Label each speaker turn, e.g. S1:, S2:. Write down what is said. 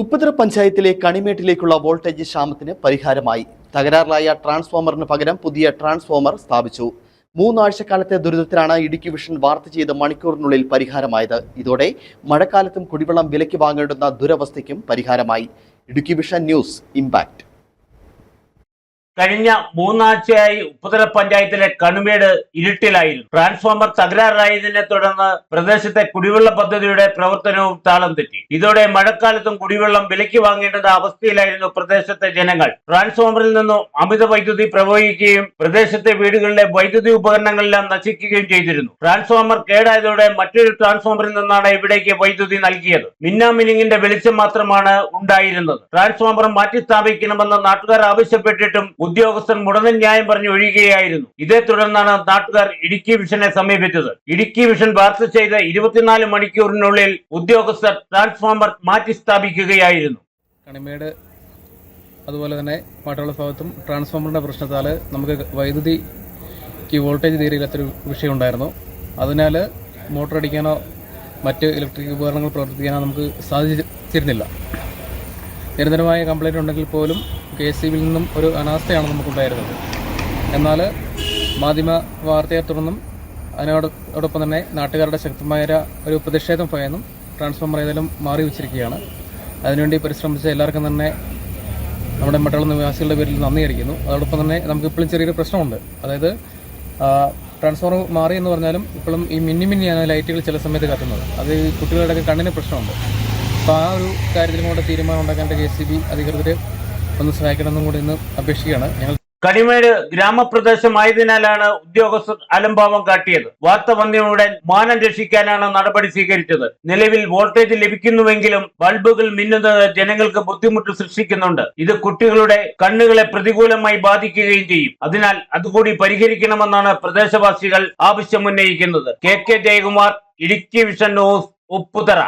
S1: ഉപ്പുതറ പഞ്ചായത്തിലെ കണിമേട്ടിലേക്കുള്ള വോൾട്ടേജ് ക്ഷാമത്തിന് പരിഹാരമായി. തകരാറിലായ ട്രാൻസ്ഫോമറിന് പകരം പുതിയ ട്രാൻസ്ഫോമർ സ്ഥാപിച്ചു. മൂന്നാഴ്ചക്കാലത്തെ ദുരിതത്തിലാണ് ഇടുക്കി വിഷൻ വാർത്ത ചെയ്ത് മണിക്കൂറിനുള്ളിൽ പരിഹാരമായത്. ഇതോടെ മഴക്കാലത്തും കുടിവെള്ളം വിലയ്ക്ക് വാങ്ങേണ്ടുന്ന ദുരവസ്ഥയ്ക്കും പരിഹാരമായി. Idukki vision news impact.
S2: കഴിഞ്ഞ മൂന്നാഴ്ചയായി ഉപ്പുതല പഞ്ചായത്തിലെ കണുമേട് ഇരുട്ടിലായിരുന്നു. ട്രാൻസ്ഫോമർ തകരാറായതിനെ തുടർന്ന് പ്രദേശത്തെ കുടിവെള്ള പദ്ധതിയുടെ പ്രവർത്തനവും താളം തെറ്റി. ഇതോടെ മഴക്കാലത്തും കുടിവെള്ളം വിലയ്ക്ക് വാങ്ങേണ്ടത് അവസ്ഥയിലായിരുന്നു പ്രദേശത്തെ ജനങ്ങൾ. ട്രാൻസ്ഫോമറിൽ നിന്നും അമിത വൈദ്യുതി പ്രവഹിക്കുകയും പ്രദേശത്തെ വീടുകളിലെ വൈദ്യുതി ഉപകരണങ്ങളെല്ലാം നശിക്കുകയും ചെയ്തിരുന്നു. ട്രാൻസ്ഫോമർ കേടായതോടെ മറ്റൊരു ട്രാൻസ്ഫോമറിൽ നിന്നാണ് ഇവിടേക്ക് വൈദ്യുതി നൽകിയത്. മിന്നാമിനിങ്ങിന്റെ വെളിച്ചം മാത്രമാണ് ഉണ്ടായിരുന്നത്. ട്രാൻസ്ഫോമർ മാറ്റിസ്ഥാപിക്കണമെന്ന് നാട്ടുകാർ ആവശ്യപ്പെട്ടിട്ടും ഉദ്യോഗസ്ഥർ മുടന്തൻ ന്യായം പറഞ്ഞു ഒഴിയുകയായിരുന്നു. ഇതേ തുടർന്നാണ് നാട്ടുകാർ ഇടുക്കി വിഷനെ സമീപിച്ചത്. ഇടുക്കി വിഷൻ വാർത്ത ചെയ്ത ഇരുപത്തിനാല് മണിക്കൂറിനുള്ളിൽ ഉദ്യോഗസ്ഥർ ട്രാൻസ്ഫോമർ മാറ്റി സ്ഥാപിക്കുകയായിരുന്നു.
S3: കണിമേട് അതുപോലെ തന്നെ മാട്ടുള്ള ഭാഗത്തും ട്രാൻസ്ഫോമറിന്റെ പ്രശ്നത്താൽ നമുക്ക് വൈദ്യുതിക്ക് വോൾട്ടേജ് തീരില്ലാത്തൊരു വിഷയമുണ്ടായിരുന്നു അതിനാൽ മോട്ടർ അടിക്കാനോ മറ്റ് ഇലക്ട്രിക് ഉപകരണങ്ങൾ പ്രവർത്തിക്കാനോ നമുക്ക് സാധിച്ചിരുന്നില്ല. നിരന്തരമായ കംപ്ലൈന്റ് ഉണ്ടെങ്കിൽ പോലും കെ എസ് ബിയിൽ നിന്നും ഒരു അനാസ്ഥയാണ് നമുക്കുണ്ടായിരുന്നത്. എന്നാൽ മാധ്യമ വാർത്തയെ തുടർന്നും അതിനോടൊപ്പം തന്നെ നാട്ടുകാരുടെ ശക്തമായ ഒരു പ്രതിഷേധം ഭയന്നും ട്രാൻസ്ഫോമർ ഏതായാലും മാറി വെച്ചിരിക്കുകയാണ്. അതിനുവേണ്ടി പരിശ്രമിച്ച എല്ലാവർക്കും തന്നെ നമ്മുടെ മറ്റുള്ള നിവാസികളുടെ പേരിൽ നന്ദി അടിക്കുന്നു അതോടൊപ്പം തന്നെ നമുക്ക് ഇപ്പോഴും ചെറിയൊരു പ്രശ്നമുണ്ട്. അതായത് ട്രാൻസ്ഫോമർ മാറി എന്ന് പറഞ്ഞാലും ഇപ്പോഴും ഈ മിന്നി മിന്നിയാണ് ലൈറ്റുകൾ ചില സമയത്ത് കത്തുന്നത്. അത് കുട്ടികളുടെയൊക്കെ കണ്ണിന് പ്രശ്നമുണ്ട്. അപ്പോൾ ആ ഒരു കാര്യത്തിലും കൂടെ തീരുമാനം ഉണ്ടാക്കാൻ കെ സി ബി അധികൃതർ ഒന്ന് സഹായിക്കണമെന്നും കൂടി ഇന്ന് അപേക്ഷിക്കുകയാണ്. ഞങ്ങൾ
S2: കടിമേട് ഗ്രാമപ്രദേശമായതിനാലാണ് ഉദ്യോഗസ്ഥർ അലംഭാവം കാട്ടിയത്. വാർത്ത വന്നയുടൻ മാനം രക്ഷിക്കാനാണ് നടപടി സ്വീകരിച്ചത്. നിലവിൽ വോൾട്ടേജ് ലഭിക്കുന്നുവെങ്കിലും ബൾബുകൾ മിന്നുന്നത് ജനങ്ങൾക്ക് ബുദ്ധിമുട്ട് സൃഷ്ടിക്കുന്നുണ്ട്. ഇത് കുട്ടികളുടെ കണ്ണുകളെ പ്രതികൂലമായി ബാധിക്കുകയും ചെയ്യും. അതിനാൽ അതുകൂടി പരിഹരിക്കണമെന്നാണ് പ്രദേശവാസികൾ ആവശ്യമുന്നയിക്കുന്നത് K K Jayakumar Idukki vision news Upputhara.